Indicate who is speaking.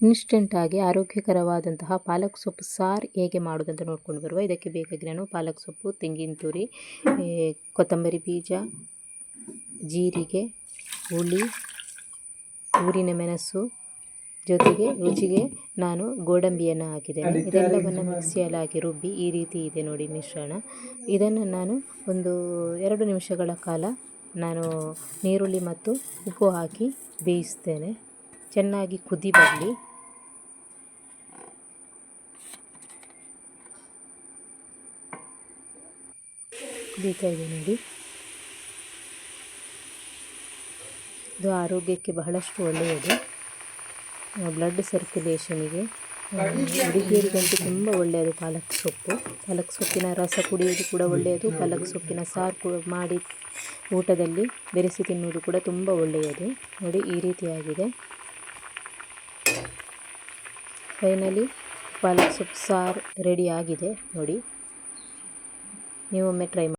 Speaker 1: ಇನ್ಸ್ಟೆಂಟಾಗಿ ಆರೋಗ್ಯಕರವಾದಂತಹ ಪಾಲಕ್ ಸೊಪ್ಪು ಸಾರು ಹೇಗೆ ಮಾಡೋದಂತ ನೋಡ್ಕೊಂಡು ಬರುವ. ಇದಕ್ಕೆ ಬೇಕಾಗಿ ನಾನು ಪಾಲಕ್ ಸೊಪ್ಪು ತೆಂಗಿನ ತುರಿ ಕೊತ್ತಂಬರಿ ಬೀಜ ಜೀರಿಗೆ ಹುಳಿ ಊರಿನ ಮೆಣಸು ಜೊತೆಗೆ ರುಚಿಗೆ ನಾನು ಗೋಡಂಬಿಯನ್ನು ಹಾಕಿದ್ದೇನೆ. ಇದೆಲ್ಲವನ್ನು ಮಿಕ್ಸಿಯಲ್ಲಿ ಹಾಕಿ ರುಬ್ಬಿ ಈ ರೀತಿ ಇದೆ ನೋಡಿ ಮಿಶ್ರಣ. ಇದನ್ನು ನಾನು ಒಂದು ಎರಡು ನಿಮಿಷಗಳ ಕಾಲ ನಾನು ನೀರುಳ್ಳಿ ಮತ್ತು ಉಪ್ಪು ಹಾಕಿ ಬೇಯಿಸ್ತೇನೆ. ಚೆನ್ನಾಗಿ ಕುದಿ ಬರಲಿ. ಕುದೀತಾ ಇದೆ ನೋಡಿ. ಇದು ಆರೋಗ್ಯಕ್ಕೆ ಬಹಳಷ್ಟು ಒಳ್ಳೆಯದು. ಬ್ಲಡ್ ಸರ್ಕ್ಯುಲೇಷನಿಗೆ ಹುಡುಗಿಯರಿಗಂತೂ ತುಂಬ ಒಳ್ಳೆಯದು ಪಾಲಕ್ ಸೊಪ್ಪು. ಪಾಲಕ್ ಸೊಪ್ಪಿನ ರಸ ಕುಡಿಯೋದು ಕೂಡ ಒಳ್ಳೆಯದು. ಪಾಲಕ್ ಸೊಪ್ಪಿನ ಸಾರು ಕೂಡ ಮಾಡಿ ಊಟದಲ್ಲಿ ಬೆರೆಸಿ ತಿನ್ನುವುದು ಕೂಡ ತುಂಬ ಒಳ್ಳೆಯದು. ನೋಡಿ ಈ ರೀತಿಯಾಗಿದೆ. ಫೈನಲಿ ಪಾಲಕ್ ಸೊಪ್ಪು ಸಾರು ರೆಡಿ ಆಗಿದೆ ನೋಡಿ. ನೀವೊಮ್ಮೆ ಟ್ರೈ ಮಾಡಿ.